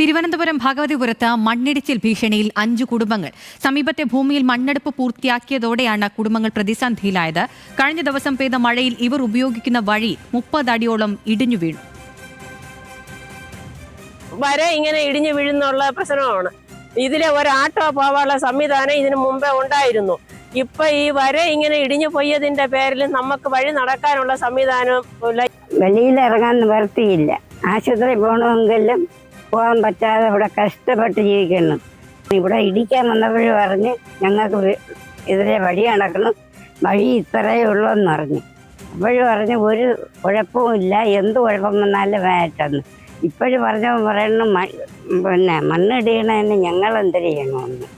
തിരുവനന്തപുരം ഭഗവതിപുരത്ത് മണ്ണിടിച്ചിൽ ഭീഷണിയിൽ അഞ്ചു കുടുംബങ്ങൾ. സമീപത്തെ ഭൂമിയിൽ മണ്ണെടുപ്പ് പൂർത്തിയാക്കിയതോടെയാണ് കുടുംബങ്ങൾ പ്രതിസന്ധിയിലായത്. കഴിഞ്ഞ ദിവസം പെയ്ത മഴയിൽ ഇവർ ഉപയോഗിക്കുന്ന വഴി മുപ്പത് അടിയോളം ഇടിഞ്ഞു വീണു. വരെ ഇങ്ങനെ ഇടിഞ്ഞു വീഴുന്നുള്ള പ്രശ്നമാണ്. ഇതിലെ ഒരാട്ടോ പോവാനുള്ള സംവിധാനം ഇതിനു മുമ്പേ ഉണ്ടായിരുന്നു. ഇപ്പൊ ഈ വര ഇങ്ങനെ ഇടിഞ്ഞു പോയതിന്റെ പേരിൽ നമുക്ക് വഴി നടക്കാനുള്ള സംവിധാനം. വെളിയിൽ ഇറങ്ങാൻ നിവർത്തിയില്ല ആശുപത്രി പോകണമെങ്കിലും പോകാൻ പറ്റാതെ ഇവിടെ കഷ്ടപ്പെട്ട് ജീവിക്കുന്നു. ഇവിടെ ഇടിക്കാൻ വന്നപ്പോൾ പറഞ്ഞ് ഞങ്ങൾക്ക് ഇതിലെ വഴി നടക്കണം. വഴി ഇത്രയേ ഉള്ളൂ എന്ന് പറഞ്ഞു അപ്പോഴും പറഞ്ഞ് ഒരു കുഴപ്പവും ഇല്ല. എന്ത് കുഴപ്പം വന്നാലും വേറ്റെന്ന് ഇപ്പോഴും പറഞ്ഞ പറയണം പിന്നെ മണ്ണിടിയണതിന് ഞങ്ങൾ എന്ത് ചെയ്യണമെന്ന്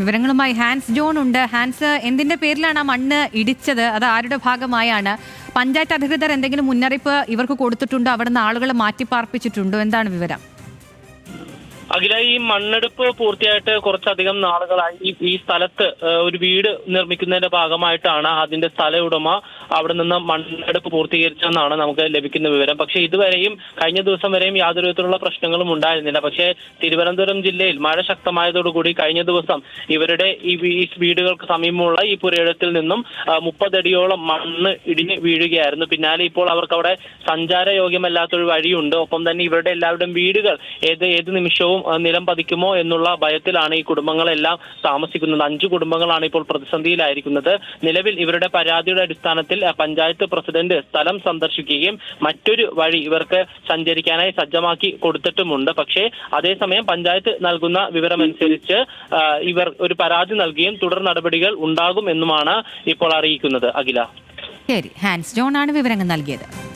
വിവരങ്ങളുമായി ഹാൻസ് ജോൺ ഉണ്ട്. ഹാൻസ് എന്തിന്റെ പേരിലാണ് ആ മണ്ണ് ഇടിച്ചത്? അത് ആരുടെ ഭാഗമായാണ്? പഞ്ചായത്ത് അധികൃതർ എന്തെങ്കിലും മുന്നറിയിപ്പ് ഇവർക്ക് കൊടുത്തിട്ടുണ്ടോ? അവിടുന്ന് ആളുകളെ മാറ്റിപ്പാർപ്പിച്ചിട്ടുണ്ടോ? എന്താണ് വിവരം? അഖില ഈ മണ്ണെടുപ്പ് പൂർത്തിയായിട്ട് കുറച്ചധികം നാളുകളായി ഈ- സ്ഥലത്ത് ഒരു വീട് നിർമ്മിക്കുന്നതിന്റെ ഭാഗമായിട്ടാണ് അതിന്റെ സ്ഥല ഉടമ അവിടെ നിന്ന് മണ്ണെടുപ്പ് പൂർത്തീകരിച്ചെന്നാണ് നമുക്ക് ലഭിക്കുന്ന വിവരം. പക്ഷേ ഇതുവരെയും കഴിഞ്ഞ ദിവസം വരെയും യാതൊരു വിധത്തിലുള്ള പ്രശ്നങ്ങളും ഉണ്ടായിരുന്നില്ല. പക്ഷേ തിരുവനന്തപുരം ജില്ലയിൽ മഴ ശക്തമായതോടുകൂടി കഴിഞ്ഞ ദിവസം ഇവരുടെ ഈ വീടുകൾക്ക് സമീപമുള്ള ഈ പുരയിടത്തിൽ നിന്നും മുപ്പതടിയോളം മണ്ണ് ഇടിഞ്ഞ് വീഴുകയായിരുന്നു. പിന്നാലെ ഇപ്പോൾ അവർക്ക് അവിടെ സഞ്ചാരയോഗ്യമല്ലാത്തൊരു വഴിയുണ്ട്. ഒപ്പം തന്നെ ഇവരുടെ എല്ലാവരുടെയും വീടുകൾ ഏത് ഏത് നിമിഷവും നിലം പതിക്കുമോ എന്നുള്ള ഭയത്തിലാണ് ഈ കുടുംബങ്ങളെല്ലാം താമസിക്കുന്നത്. അഞ്ച് കുടുംബങ്ങളാണ് ഇപ്പോൾ പ്രതിസന്ധിയിലായിരിക്കുന്നത്. നിലവിൽ ഇവരുടെ പരാതിയുടെ അടിസ്ഥാനത്തിൽ പഞ്ചായത്ത് പ്രസിഡന്റ് സ്ഥലം സന്ദർശിക്കുകയും മറ്റൊരു വഴി ഇവർക്ക് സഞ്ചരിക്കാനായി സജ്ജമാക്കി കൊടുത്തിട്ടുമുണ്ട്. പക്ഷേ അതേസമയം പഞ്ചായത്ത് നൽകുന്ന വിവരമനുസരിച്ച് ഇവർ ഒരു പരാതി നൽകുകയും തുടർ നടപടികൾ ഉണ്ടാകും എന്നുമാണ് ഇപ്പോൾ അറിയിക്കുന്നത്. അഖില. ശരി. ഹാൻസ് ജോൺ ആണ് വിവരങ്ങൾ നൽകിയത്.